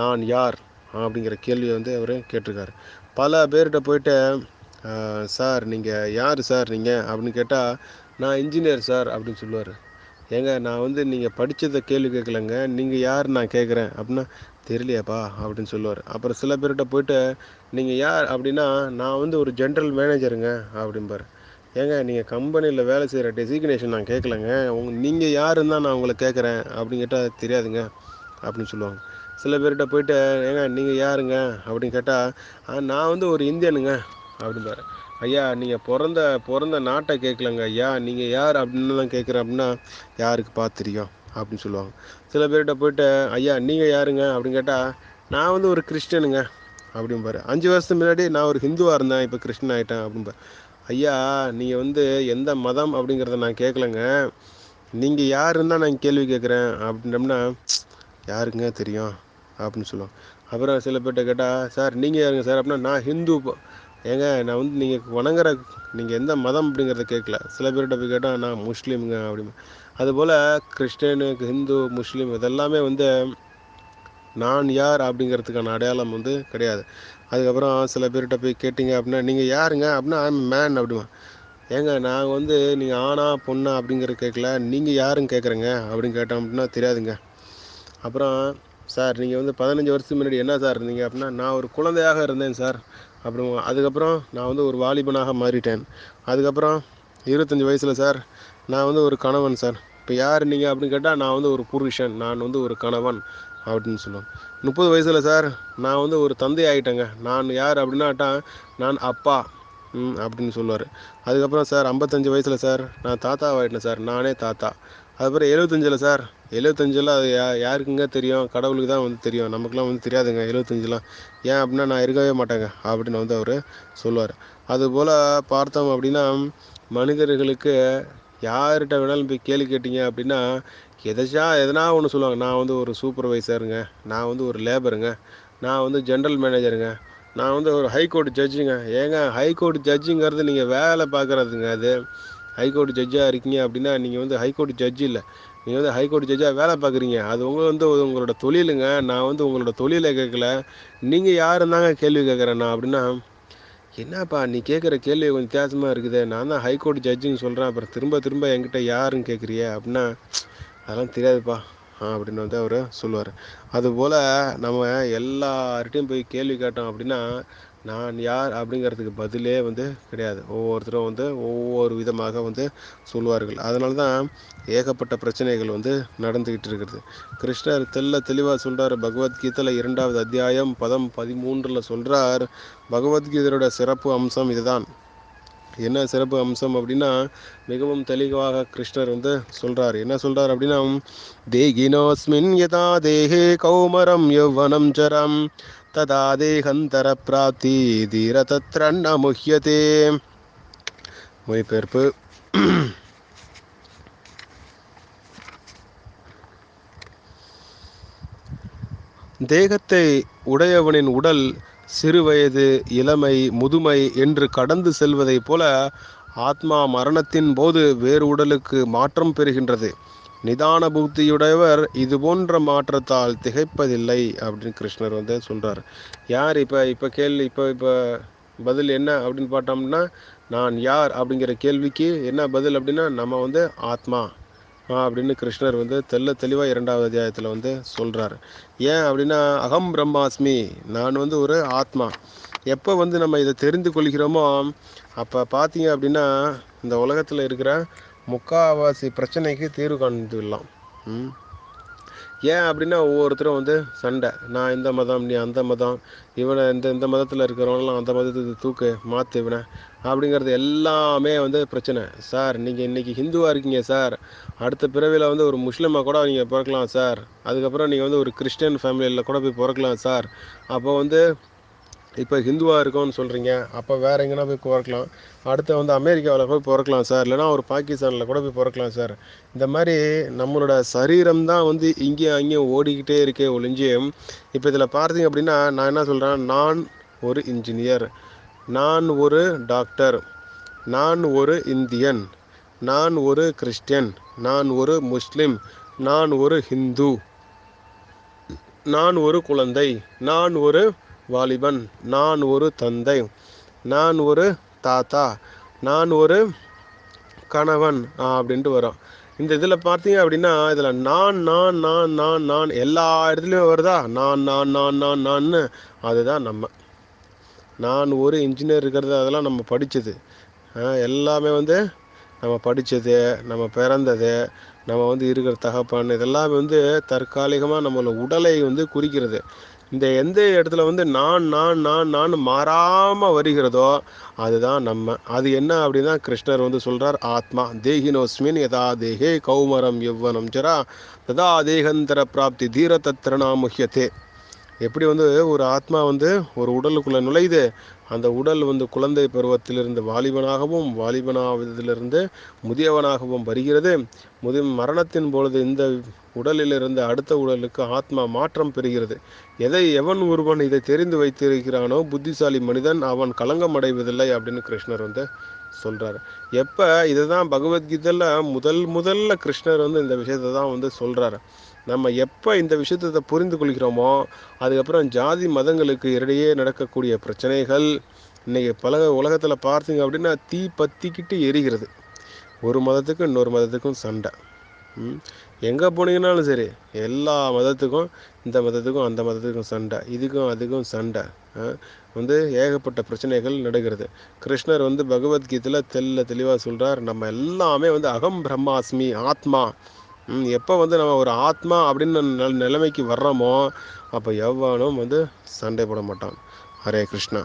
நான் யார்? அப்படிங்கிற கேள்வியை வந்து அவர் கேட்டிருக்காரு. பல பேர்கிட்ட போயிட்டு சார் நீங்கள் யார் சார் நீங்கள் அப்படின்னு கேட்டால் நான் இன்ஜினியர் சார் அப்படின்னு சொல்லுவார். ஏங்க நான் வந்து நீங்கள் படித்ததை கேள்வி கேட்கலங்க. நீங்கள் யார் நான் கேட்குறேன் அப்படின்னா தெரியலையாப்பா அப்படின்னு சொல்லுவார். அப்புறம் சில பேர்கிட்ட போயிட்டு நீங்கள் யார்? அப்படின்னா நான் வந்து ஒரு ஜென்ரல் மேனேஜருங்க அப்படிம்பார். ஏங்க நீங்கள் கம்பெனியில் வேலை செய்கிற டெசிக்னேஷன் நான் கேட்கலங்க. உங் நீங்கள் யாருன்னு தான் நான் உங்களை கேட்குறேன் அப்படின்னு கேட்டால் தெரியாதுங்க. அப்படின்னு சொல்லுவாங்க. சில பேர்கிட்ட போயிட்டு ஏங்க நீங்கள் யாருங்க? அப்படின்னு கேட்டால் நான் வந்து ஒரு இந்தியனுங்க அப்படிம்பாரு. ஐயா நீங்கள் பிறந்த பிறந்த நாட்டை கேட்கலங்க ஐயா. நீங்கள் யார்? அப்படின்னு தான் கேட்குறேன் அப்படின்னா யாருக்கு பார்த்து தெரியும்? அப்படின்னு சொல்லுவாங்க. சில பேர்கிட்ட போயிட்டு ஐயா நீங்கள் யாருங்க? அப்படின்னு கேட்டால் நான் வந்து ஒரு கிறிஸ்டனுங்க அப்படிம்பாரு. அஞ்சு வருஷத்துக்கு முன்னாடி நான் ஒரு ஹிந்துவாக இருந்தேன் இப்போ கிறிஸ்டன் ஆகிட்டேன் அப்படிம்பாரு. ஐயா நீங்கள் வந்து எந்த மதம் அப்படிங்கிறத நான் கேட்கலங்க நீங்கள் யாருன்னு தான் நான் கேள்வி கேட்குறேன் அப்படின்னம்னா யாருங்க தெரியும்? அப்படின்னு சொல்லுவோம் அப்புறம் சில பேர்கிட்ட கேட்டால் சார் நீங்கள் யாருங்க சார்? அப்படின்னா நான் ஹிந்து ஏங்க நான் வந்து நீங்கள் வணங்குற நீங்கள் எந்த மதம் அப்படிங்கிறத கேட்கல. சில பேர்கிட்ட போய் கேட்டால் நான் முஸ்லீமுங்க அப்படின்னு. அதுபோல் கிறிஸ்டியனு ஹிந்து முஸ்லீம் இதெல்லாமே வந்து நான் யார்? அப்படிங்கிறதுக்கான அடையாளம் வந்து கிடையாது. அதுக்கப்புறம் சில பேர்கிட்ட போய் கேட்டிங்க அப்படின்னா நீங்கள் யாருங்க? அப்படின்னா ஐம் மேன் அப்படிமா ஏங்க நாங்கள் வந்து நீங்கள் ஆணா பொண்ணா அப்படிங்கிறத கேட்கல நீங்கள் யாருன்னு கேட்குறேங்க? அப்படின்னு கேட்டோம் அப்படின்னா தெரியாதுங்க. அப்புறம் சார் நீங்கள் வந்து பதினஞ்சு வருஷத்துக்கு முன்னாடி என்ன சார் இருந்தீங்க அப்படின்னா நான் ஒரு குழந்தையாக இருந்தேன் சார். அப்புறம் அதுக்கப்புறம் நான் வந்து ஒரு வாலிபனாக மாறிட்டேன். அதுக்கப்புறம் இருபத்தஞ்சி வயசில் சார் நான் வந்து ஒரு கணவன் சார். இப்போ யார் நீங்கள் அப்படின்னு கேட்டால் நான் வந்து ஒரு புருஷன். நான் வந்து ஒரு கணவன் அப்படின்னு சொல்லுவேன் முப்பது வயசில் சார் நான் வந்து ஒரு தந்தை ஆகிட்டேங்க நான் யார் அப்படின்னாட்டா நான் அப்பா அப்படின்னு சொல்லுவார். அதுக்கப்புறம் சார் ஐம்பத்தஞ்சு வயசில் சார் நான் தாத்தா ஆகிட்டேன் சார். நானே தாத்தா. அதுக்கப்புறம் எழுபத்தஞ்சில் சார். எழுபத்தஞ்சில் அது யா யாருக்குங்க தெரியும்? கடவுளுக்கு தான் வந்து தெரியும். நமக்குலாம் வந்து தெரியாதுங்க எழுபத்தஞ்சிலாம் ஏன் அப்படின்னா நான் இருக்கவே மாட்டேங்க அப்படின்னு வந்து அவர் சொல்லுவார். அதுபோல் பார்த்தோம் அப்படின்னா மனிதர்களுக்கு யார்கிட்ட வேணாலும் போய் கேள்வி கேட்டீங்க அப்படின்னா எதாச்சா எதனா ஒன்று சொல்லுவாங்க. நான் வந்து ஒரு சூப்பர்வைசருங்க நான் வந்து ஒரு லேபருங்க நான் வந்து ஜென்ரல் மேனேஜருங்க நான் வந்து ஒரு ஹைகோர்ட் ஜட்ஜுங்க ஏங்க ஹைகோர்ட் ஜட்ஜுங்கிறது நீங்கள் வேலை பார்க்குறதுங்க அது ஹைகோர்ட் ஜட்ஜாக இருக்கீங்க அப்படின்னா நீங்கள் வந்து ஹைகோர்ட் ஜட்ஜ் இல்லை. நீங்கள் வந்து ஹைகோர்ட் ஜட்ஜாக வேலை பார்க்குறீங்க. அது உங்கள் வந்து உங்களோட தொழிலுங்க. நான் வந்து உங்களோட தொழிலை கேட்கல. நீங்கள் யாருந்தாங்க கேள்வி கேட்குறேண்ணா அப்படின்னா என்னப்பா நீ கேட்குற கேள்வி கொஞ்சம் வித்தியாசமாக இருக்குது. நான் தான் ஹைகோர்ட் ஜட்ஜுன்னு சொல்கிறேன் அப்புறம் திரும்ப திரும்ப என்கிட்ட யாருன்னு கேட்குறிய? அப்படின்னா அதெல்லாம் தெரியாதுப்பா. ஆ அப்படின்னு வந்து அவர் சொல்லுவார். அதுபோல் நம்ம எல்லார்கிட்டையும் போய் கேள்வி கேட்டோம் அப்படின்னா நான் யார் அப்படிங்கிறதுக்கு பதிலே வந்து கிடையாது. ஒவ்வொருத்தரும் வந்து ஒவ்வொரு விதமாக வந்து சொல்வார்கள். அதனால தான் ஏகப்பட்ட பிரச்சனைகள் வந்து நடந்துக்கிட்டு இருக்கிறது கிருஷ்ணர் தெல்ல தெளிவாக சொல்கிறார் பகவத்கீதையில் இரண்டாவது அத்தியாயம் பதம் பதிமூன்றில் சொல்கிறார் பகவத்கீதையோட சிறப்பு அம்சம் இதுதான். என்ன சிறப்பு அம்சம் அப்படின்னா மிகவும் தெளிவாக கிருஷ்ணர் வந்து சொல்றார். என்ன சொல்றார் அப்படின்னா தேகினோஸ்மின் யதா தேகே கௌமரம் யௌவனம் ஜரம் ததா தேகந்தர தீர தத்ரண்ண முஹ்யதே மொழிபெயர்ப்பு தேகத்தை உடையவனின் உடல் சிறுவயது இளமை முதுமை என்று கடந்து செல்வதைப் போல ஆத்மா மரணத்தின் போது வேறு உடலுக்கு மாற்றம் பெறுகின்றது. நிதான புத்தியுடையவர் இது போன்ற மாற்றத்தால் திகைப்பதில்லை அப்படின்னு கிருஷ்ணர் வந்து சொல்கிறார் யார் இப்போ இப்போ கேள்வி இப்போ இப்போ பதில் என்ன அப்படின்னு பார்த்தோம்னா நான் யார் அப்படிங்கிற கேள்விக்கு என்ன பதில் அப்படின்னா நம்ம வந்து ஆத்மா அப்படின்னு கிருஷ்ணர் வந்து தெல்ல தெளிவாக இரண்டாவது அத்தியாயத்தில் வந்து சொல்கிறார் ஏன் அப்படின்னா அகம் பிரம்மாஸ்மி நான் வந்து ஒரு ஆத்மா. எப்போ வந்து நம்ம இதை தெரிந்து கொள்கிறோமோ அப்போ பார்த்தீங்க அப்படின்னா இந்த உலகத்தில் இருக்கிற முக்காவாசி பிரச்சனைக்கு தீர்வு காண்பிடலாம் ஏன் அப்படின்னா ஒவ்வொருத்தரும் வந்து சண்டை. நான் இந்த மதம் நீ அந்த மதம் இவனை இந்த இந்த மதத்தில் இருக்கிறவனெலாம் அந்த மதத்துக்கு தூக்கு மாற்று இவனை அப்படிங்கிறது எல்லாமே வந்து பிரச்சனை. சார் நீங்கள் இன்றைக்கி ஹிந்துவாக இருக்கீங்க சார். அடுத்த பிறவியில் வந்து ஒரு முஸ்லீமாக கூட நீங்கள் பிறக்கலாம் சார். அதுக்கப்புறம் நீங்கள் வந்து ஒரு கிறிஸ்டியன் ஃபேமிலியில் கூட போய் பிறக்கலாம் சார். அப்போ வந்து இப்போ ஹிந்துவாக இருக்கோம்னு சொல்கிறீங்க அப்போ வேறு எங்கேனா போய் பிறக்கலாம். அடுத்து வந்து அமெரிக்காவில் போய் பிறக்கலாம் சார். இல்லைனா ஒரு பாகிஸ்தானில் கூட போய் பிறக்கலாம் சார். இந்த மாதிரி நம்மளோட சரீரம் தான் வந்து இங்கேயும் அங்கேயும் ஓடிக்கிட்டே இருக்கே ஒழிஞ்சு இப்போ இதில் பார்த்தீங்க அப்படின்னா நான் என்ன சொல்கிறேன் நான் ஒரு இன்ஜினியர் நான் ஒரு டாக்டர் நான் ஒரு இந்தியன் நான் ஒரு கிறிஸ்டியன் நான் ஒரு முஸ்லிம் நான் ஒரு ஹிந்து நான் ஒரு குழந்தை நான் ஒரு வாலிபன் நான் ஒரு தந்தை. நான் ஒரு தாத்தா. நான் ஒரு கணவன். அப்படின்ட்டு வரும் இந்த இதில் பார்த்தீங்க அப்படின்னா இதில் நான் நான் நான் நான் நான் எல்லா இடத்துலையும் வருதா? நான் நான் நான் நான் நான்னு. அதுதான் நம்ம. நான் ஒரு இன்ஜினியர் இருக்கிறது அதெல்லாம் நம்ம படித்தது எல்லாமே வந்து நம்ம படித்தது நம்ம பிறந்தது நம்ம வந்து இருக்கிற தகப்பன் இதெல்லாமே வந்து தற்காலிகமாக நம்மளோட உடலை வந்து குறிக்கிறது. இந்த எந்த இடத்துல வந்து நான் நான் நான் நான் மாறாமல் வருகிறதோ அதுதான் நம்ம. அது என்ன அப்படின்னா கிருஷ்ணர் வந்து சொல்கிறார் ஆத்மா தேகினோஸ்மின் யதா தேகே கௌமரம் எவ்வனம் ஜரா ததா தேகந்தர பிராப்தி தீர தத்திரணா எப்படி வந்து ஒரு ஆத்மா வந்து ஒரு உடலுக்குள்ளே நுழையுது? அந்த உடல் வந்து குழந்தை பருவத்திலிருந்து வாலிபனாகவும் வாலிபனாவதிலிருந்து முதியவனாகவும் வருகிறது. முதி மரணத்தின் பொழுது இந்த உடலிலிருந்து அடுத்த உடலுக்கு ஆத்மா மாற்றம் பெறுகிறது. எதை எவன் ஒருவன் இதை தெரிந்து வைத்திருக்கிறானோ புத்திசாலி மனிதன் அவன் களங்கம் அடைவதில்லை அப்படின்னு கிருஷ்ணர் வந்து சொல்கிறாரு எப்போ? இதுதான் பகவத்கீதையில் முதல் முதல்ல கிருஷ்ணர் வந்து இந்த விஷயத்தை தான் வந்து சொல்கிறாரு நம்ம எப்போ இந்த விஷயத்தை புரிந்து கொள்கிறோமோ அதுக்கப்புறம் ஜாதி மதங்களுக்கு இடையே நடக்கக்கூடிய பிரச்சனைகள் இன்றைக்கி பல உலகத்தில் பார்த்தீங்க அப்படின்னா தீ பத்திக்கிட்டு எரிகிறது. ஒரு மதத்துக்கும் இன்னொரு மதத்துக்கும் சண்டை. எங்கே போனீங்கன்னாலும் சரி எல்லா மதத்துக்கும் இந்த மதத்துக்கும் அந்த மதத்துக்கும் சண்டை. இதுக்கும் அதுக்கும் சண்டை. வந்து ஏகப்பட்ட பிரச்சனைகள் நடக்கிறது கிருஷ்ணர் வந்து பகவத்கீதையில் தெல்ல தெளிவாக சொல்கிறார் நம்ம எல்லாமே வந்து அகம் பிரம்மாஸ்மி ஆத்மா. எப்போ வந்து நம்ம ஒரு ஆத்மா அப்படின்னு நிலைமைக்கு வர்றோமோ அப்போ எவ்வளோ வந்து சண்டை போட மாட்டான். ஹரே கிருஷ்ணா.